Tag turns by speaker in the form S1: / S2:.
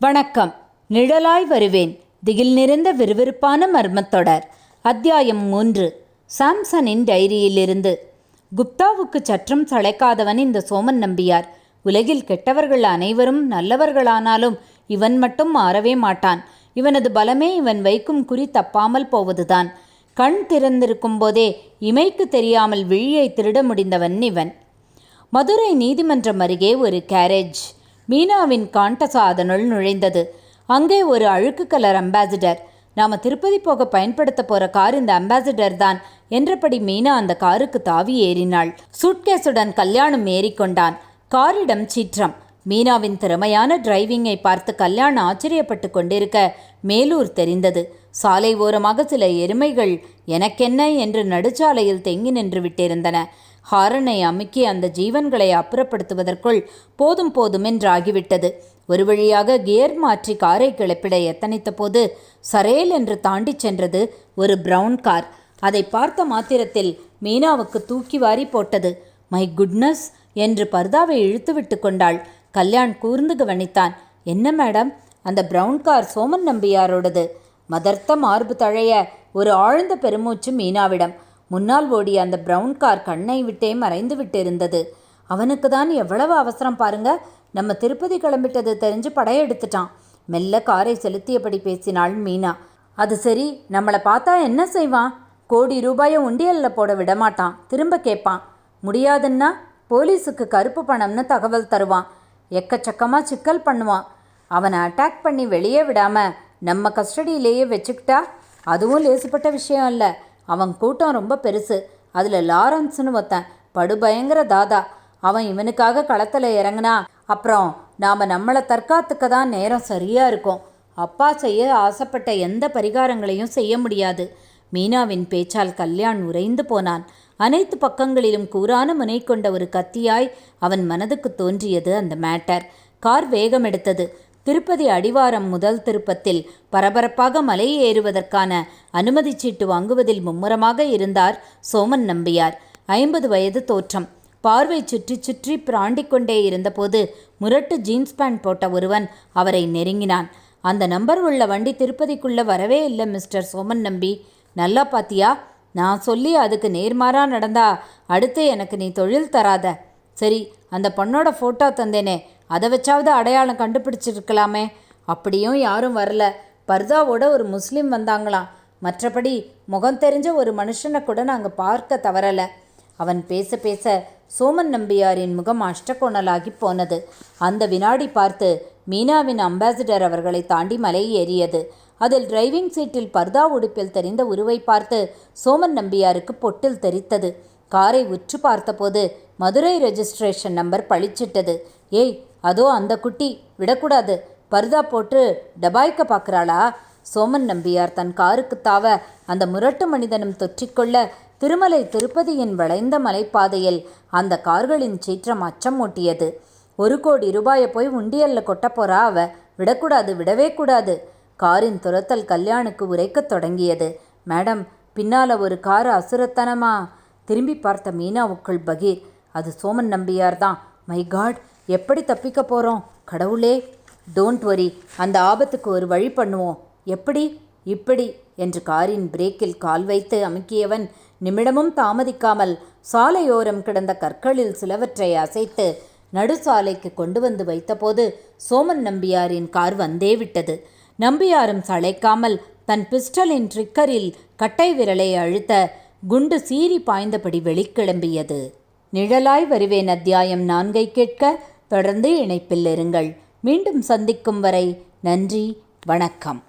S1: வணக்கம். நிழலாய் வருவேன். திகில் நிறைந்த விறுவிறுப்பான மர்மத்தொடர் அத்தியாயம் மூன்று. சாம்சனின் டைரியிலிருந்து. குப்தாவுக்கு சற்றும் சளைக்காதவன் இந்த சோமன் நம்பியார். உலகில் கெட்டவர்கள் அனைவரும் நல்லவர்களானாலும் இவன் மட்டும் மாறவே மாட்டான். இவனது பலமே இவன் வைக்கும் குறி தப்பாமல் போவதுதான். கண் திறந்திருக்கும் போதே இமைக்கு தெரியாமல் விழியை திருட முடிந்தவன் இவன். மதுரை நீதிமன்றம் அருகே ஒரு கேரேஜ். மீனாவின் காண்டசாதனுள் நுழைந்தது. அங்கே ஒரு அழுக்கு கலர் அம்பாசிடர். நாம திருப்பதி போக பயன்படுத்த போற கார் இந்த அம்பாசிடர் தான் என்றபடி மீனா அந்த காருக்கு தாவி ஏறினாள். சூட்கேஸுடன் கல்யாணம் ஏறிக்கொண்டான் காரிடம் சீற்றம். மீனாவின் திறமையான டிரைவிங்கை பார்த்து கல்யாணம் ஆச்சரியப்பட்டு கொண்டிருக்க மேலூர் தெரிந்தது. சாலை ஓரமாக சில எருமைகள் எனக்கென்ன? என்று நடுச்சாலையில் தெங்கி நின்று விட்டிருந்தன. ஹாரனை அமுக்கி அந்த ஜீவன்களை அப்புறப்படுத்துவதற்குள் போதும் போதும் என்றாகிவிட்டது. ஒரு வழியாக கியர் மாற்றி காரை கிளப்பிட எத்தனித்த போது சரேல் என்று தாண்டிச் சென்றது ஒரு பிரவுன் கார். அதை பார்த்த மாத்திரத்தில் மீனாவுக்கு தூக்கி வாரி போட்டது. மை குட்னஸ் என்று பர்தாவை இழுத்துவிட்டு கொண்டாள். கல்யாண் கூர்ந்து கவனித்தான். என்ன மேடம்? அந்த பிரவுன் கார் சோமன் நம்பியாரோடது. மதர்த்த மார்பு தழைய ஒரு ஆழ்ந்த பெருமூச்சு மீனாவிடம். முன்னால் ஓடிய அந்த பிரவுன் கார் கண்ணை விட்டே மறைந்து விட்டிருந்தது. அவனுக்கு தான் எவ்வளவு அவசரம் பாருங்க. நம்ம திருப்பதி கிளம்பிட்டது தெரிஞ்சு படையெடுத்துட்டான். மெல்ல காரை செலுத்தியபடி பேசினாள் மீனா. அது சரி நம்மளை பார்த்தா என்ன செய்வான்? கோடி ரூபாயை உண்டியலில் போட விடமாட்டான். திரும்ப கேட்பான். முடியாதுன்னா போலீஸுக்கு கருப்பு பணம்னு தகவல் தருவான். எக்கச்சக்கமாக சிக்கல் பண்ணுவான். அவனை அட்டாக் பண்ணி வெளியே விடாமல் நம்ம கஸ்டடியிலேயே வச்சுக்கிட்டா அதுவும் லேசுப்பட்ட விஷயம் இல்லை. அவன் கூட்டம் ரொம்ப பெருசு. அதில் லாரன்ஸ்னு ஒருத்தன் படுபயங்கர தாதா. அவன் இவனுக்காக களத்தில் இறங்குனா அப்புறம் நாம் நம்மளை தற்காத்துக்க தான் நேரம் சரியாக இருக்கும். அப்பா செய்ய ஆசைப்பட்ட எந்த பரிகாரங்களையும் செய்ய முடியாது. மீனாவின் பேச்சால் கல்யாண் உறைந்து போனான். அனைத்து பக்கங்களிலும் கூரான முனை கொண்ட ஒரு கத்தியாய் அவன் மனதுக்கு தோன்றியது அந்த மேட்டர். கார் வேகம் எடுத்தது திருப்பதி அடிவாரம் முதல் திருப்பத்தில் பரபரப்பாக மலை ஏறுவதற்கான அனுமதி சீட்டு வாங்குவதில் மும்முரமாக இருந்தார் சோமன் நம்பியார். ஐம்பது வயது தோற்றம். பார்வை சுற்றி சுற்றி பிராண்டிக்கொண்டே இருந்தபோது முரட்டு ஜீன்ஸ் பேண்ட் போட்ட ஒருவன் அவரை நெருங்கினான். அந்த நம்பர் உள்ள வண்டி திருப்பதிக்குள்ளே வரவே இல்லை மிஸ்டர் சோமன் நம்பி. நல்லா பாத்தியா? நான் சொல்லி அதுக்கு நேர்மாறா நடந்தா அடுத்து எனக்கு நீ தொழில் தராத. சரி அந்த பொண்ணோட ஃபோட்டோ தந்தேனே. அதை வச்சாவது அடையாளம் கண்டுபிடிச்சிருக்கலாமே. அப்படியும் யாரும் வரல. பர்தாவோட ஒரு முஸ்லீம் வந்தாங்களாம். மற்றபடி முகம் தெரிஞ்ச ஒரு மனுஷனை கூட நாங்கள் பார்க்க தவறலை. அவன் பேச பேச சோமன் நம்பியாரின் முகம் அஷ்டகோணலாகி போனது. அந்த வினாடி பார்த்து மீனாவின் அம்பாசிடர் அவர்களை தாண்டி மலை ஏறியது. அதில் டிரைவிங் சீட்டில் பர்தா உடுப்பில் தெரிந்த உருவை பார்த்து சோமன் நம்பியாருக்கு பொட்டில் தெரித்தது. காரை உற்று பார்த்தபோது மதுரை ரெஜிஸ்ட்ரேஷன் நம்பர் பழிச்சிட்டது. ஏய் அதோ அந்த குட்டி விடக்கூடாது. பர்தா போட்டு டபாய்க்க பார்க்குறாளா சோமன் நம்பியார் தன் காருக்கு தாவ அந்த முரட்டு மனிதனும் தொற்றிக்கொள்ள திருமலை திருப்பதியின் வளைந்த மலைப்பாதையில் அந்த கார்களின் சீற்றம் அச்சம் ஓட்டியது ஒரு கோடி ரூபாயை போய் உண்டியல்ல கொட்டப்போறா அவ. விடக்கூடாது விடவே கூடாது. காரின் துரத்தல் கல்யாணுக்கு உரைக்கத் தொடங்கியது. மேடம் பின்னால ஒரு கார் அசுரத்தனமா? திரும்பி பார்த்த மீனாவுக்குள் பகீர். அது சோமன் நம்பியார் தான் மை காட் எப்படி தப்பிக்க போகிறோம் கடவுளே டோன்ட் வரி அந்த ஆபத்துக்கு ஒரு வழி பண்ணுவோம். எப்படி? இப்படி என்று காரின் பிரேக்கில் கால் வைத்து அமுக்கியவன் நிமிடமும் தாமதிக்காமல் சாலையோரம் கிடந்த கற்களில் சிலவற்றை அசைத்து நடுசாலைக்கு கொண்டு வந்து வைத்தபோது சோமன் நம்பியாரின் கார் வந்தே விட்டது. நம்பியாரும் சளைக்காமல் தன் பிஸ்டலின் ட்ரிக்கரில் கட்டை விரலை அழுத்த குண்டு சீறி பாய்ந்தபடி வெளிக்கிளம்பியது. நிழலாய் வருவேன் அத்தியாயம் நான்கை கேட்க தொடர்ந்து இணைப்பில் இருங்கள். மீண்டும் சந்திக்கும் வரை நன்றி வணக்கம்.